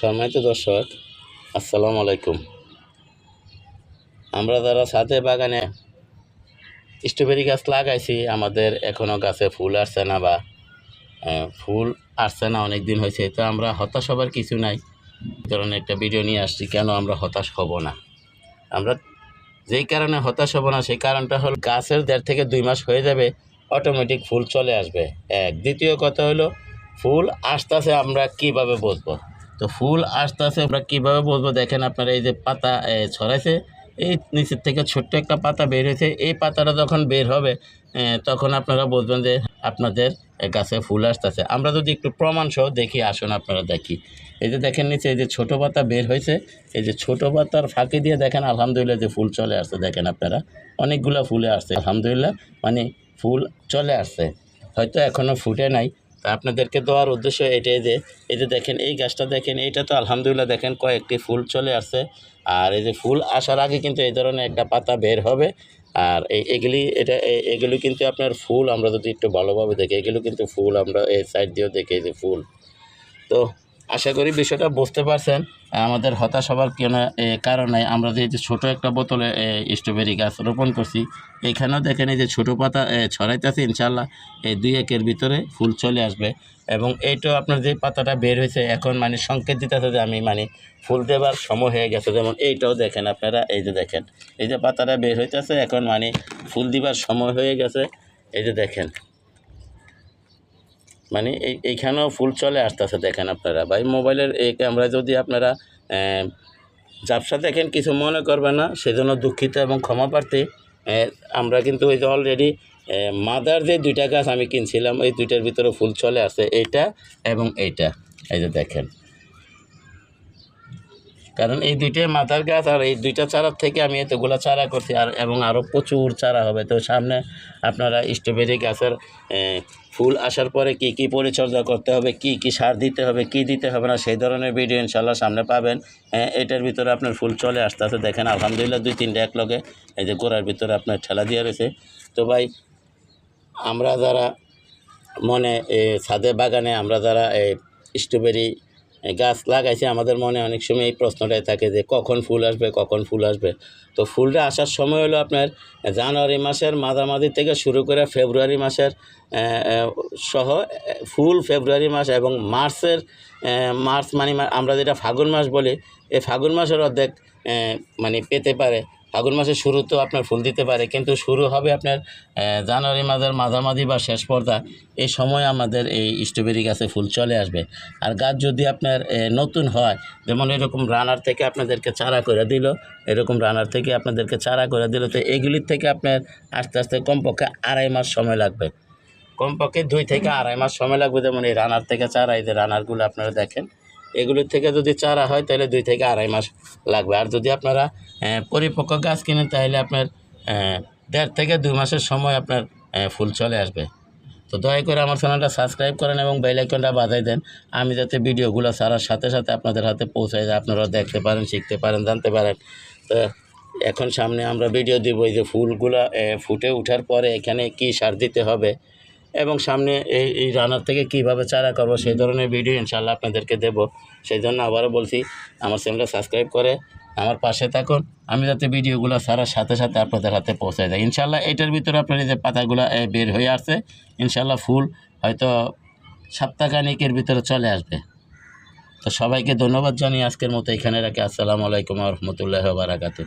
সম্মানিত দর্শক, আসসালামু আলাইকুম। আমরা যারা ছাদে বাগানে স্ট্রবেরি গাছ লাগাইছি, আমাদের এখনও গাছে ফুল আসছে না বা ফুল আসছে না অনেক দিন হয়েছে। তো আমরা হতাশ হবার কিছু নাই। ধরনের একটা ভিডিও নিয়ে আসছি, কেন আমরা হতাশ হব না? আমরা যেই কারণে হতাশ হব না, সেই কারণটা হলো গাছের দেড় থেকে দুই মাস হয়ে যাবে অটোমেটিক ফুল চলে আসবে। এক। দ্বিতীয় কথা হলো, ফুল আসতেছে আমরা কীভাবে বুঝব? তো ফুল আস্তে আস্তে আমরা কীভাবে বলব? দেখেন আপনারা এই যে পাতা ছড়াইছে। এই নিচের থেকে ছোট্ট একটা পাতা বের হয়েছে। এই পাতাটা যখন বের হবে তখন আপনারা বুঝবেন যে আপনাদের গাছে ফুল আসতেছে। আমরা যদি একটু প্রমাণ সহ দেখি, আসুন আপনারা দেখি। এই যে দেখেন নিচে এই যে ছোটো পাতা বের হয়েছে। এই যে ছোটো পাতার ফাঁকি দিয়ে দেখেন, আলহামদুলিল্লাহ যে ফুল চলে আসছে। দেখেন আপনারা, অনেকগুলো ফুলে আসছে। আলহামদুলিল্লাহ মানে ফুল চলে আসছে। হয়তো এখনও ফুটে নাই। আপনাদেরকে দেওয়ার উদ্দেশ্য এটাই যে, এই যে দেখেন, এই গাছটা দেখেন, এইটা তো আলহামদুলিল্লাহ দেখেন কয়েকটি ফুল চলে আসছে। আর এই যে ফুল আসার আগে কিন্তু এই ধরনের একটা পাতা বের হবে। আর এই এগুলি, এটা এগুলি কিন্তু আপনার ফুল, আমরা যদি একটু ভালোভাবে দেখি, এগুলো কিন্তু ফুল, আমরা এই সাইড দিয়েও দেখি এই যে ফুল। তো আশা করি বিষয়টা বুঝতে পারছেন। আমাদের হতাশ হবার কোনো কারণ আমরা যে ছোটো একটা বোতলে স্ট্রবেরি গাছ রোপণ করছি, এখানেও দেখেন এই যে ছোটো পাতা ছড়াইতেছে ইনশাল্লাহ এই দুই একের ভিতরে ফুল চলে আসবে। এবং এইটাও আপনার যে পাতাটা বের হয়েছে, এখন মানে সংকেত দিতেছে যে আমি মানে ফুল দেবার সময় হয়ে গেছে। যেমন এইটাও দেখেন আপনারা, এই যে দেখেন, এই যে পাতাটা বের হইতেছে, এখন মানে ফুল দিবার সময় হয়ে গেছে। এই যে দেখেন মানে এই, এইখানেও ফুল চলে আসতেছে, দেখেন আপনারা। ভাই, মোবাইলের এই ক্যামেরা যদি আপনারা ঝাপসা দেখেন, কিছু মনে করবে না, সেজন্য দুঃখিত এবং ক্ষমা প্রার্থী। আমরা কিন্তু ওই যে অলরেডি মাদার যে দুইটা গাছ আমি কিনছিলাম, এই দুইটার ভিতরে ফুল চলে আসে এইটা এবং এইটা। এই যে দেখেন। কারণ এই দুইটাই মাথার গাছ আর এই দুইটা চারার থেকে আমি এতগুলো চারা করছি আর এবং আরও প্রচুর চারা হবে। তো সামনে আপনারা স্ট্রবেরি গাছের ফুল আসার পরে কি কি পরিচর্যা করতে হবে কি কি সার দিতে হবে কি দিতে হবে না সেই ধরনের ভিডিও ইনশাল্লাহ সামনে পাবেন। এ, এটার ভিতরে আপনার ফুল চলে আসতেছে দেখেন আলহামদুলিল্লাহ দুই তিনটা এক লগে এই যে গোড়ার ভিতরে আপনার ঠেলা দিয়ে রয়েছে। তো ভাই আমরা যারা মনে ছাদে বাগানে আমরা যারা এই স্ট্রবেরি গাছ লাগাইছে, আমাদের মনে অনেক সময় এই প্রশ্নটাই থাকে যে কখন ফুল আসবে, কখন ফুল আসবে। তো ফুলটা আসার সময় হলো আপনার জানুয়ারি মাসের মাঝামাঝি থেকে শুরু করে ফেব্রুয়ারি মাসের সহ ফুল ফেব্রুয়ারি মাস এবং মার্চের মার্চ মানে আমরা যেটা ফাগুন মাস বলি, এই ফাগুন মাসের অর্ধেক মানে পেতে পারে। ফাগুন মাসের শুরু তো আপনার ফুল দিতে পারে, কিন্তু শুরু হবে আপনার জানুয়ারি মাসের মাঝামাঝি বা শেষ পর্দা এই সময় আমাদের এই স্ট্রবেরি গাছে ফুল চলে আসবে। আর গাছ যদি আপনার নতুন হয়, যেমন এরকম রানার থেকে আপনাদেরকে চারা করে দিল, এরকম রানার থেকে আপনাদেরকে চারা করে দিল, তো এগুলির থেকে আপনার আস্তে আস্তে কমপক্ষে আড়াই মাস সময় লাগবে। কমপক্ষে দুই থেকে আড়াই মাস সময় লাগবে যেমন এই রানার থেকে চারা, এই যে রানারগুলো আপনারা দেখেন এগুলোর থেকে যদি চারা হয়, তাহলে দুই থেকে আড়াই মাস লাগবে। আর যদি আপনারা পরিপক্ক গাছ কিনেন, তাহলে আপনার দেড় থেকে দুই মাসের সময় আপনার ফুল চলে আসবে। তো দয়া করে আমার চ্যানেলটা সাবস্ক্রাইব করেন এবং বেল আইকনটা বাজাই দেন। আমি যাতে ভিডিওগুলো ছাড়ার সাথে সাথে আপনাদের হাতে পৌঁছায় যায় আপনারা দেখতে পারেন, শিখতে পারেন, জানতে পারেন। তো এখন সামনে আমরা ভিডিও দিব, এই যে ফুলগুলো ফুটে ওঠার পরে এখানে কি সার দিতে হবে। এবং সামনে এই এই রানার থেকে কীভাবে চারা করব, সেই ধরনের ভিডিও ইনশাল্লাহ আপনাদেরকে দেব। সেই জন্য আবারও বলছি, আমার চ্যানেলটা সাবস্ক্রাইব করে আমার পাশে থাকুন। আমি যাতে ভিডিওগুলো ছাড়ার সাথে সাথে আপনাদের হাতে পৌঁছায় যায় ইনশাল্লাহ এটার ভিতরে আপনার যে পাতাগুলো বের হয়ে আসছে ইনশাল্লাহ ফুল হয়তো সপ্তাহখানিকের ভিতরে চলে আসবে। তো সবাইকে ধন্যবাদ জানিয়ে আজকের মতো এখানে রাখি। আসসালামু আলাইকুম রহমতুল্লাহ বারাকাতু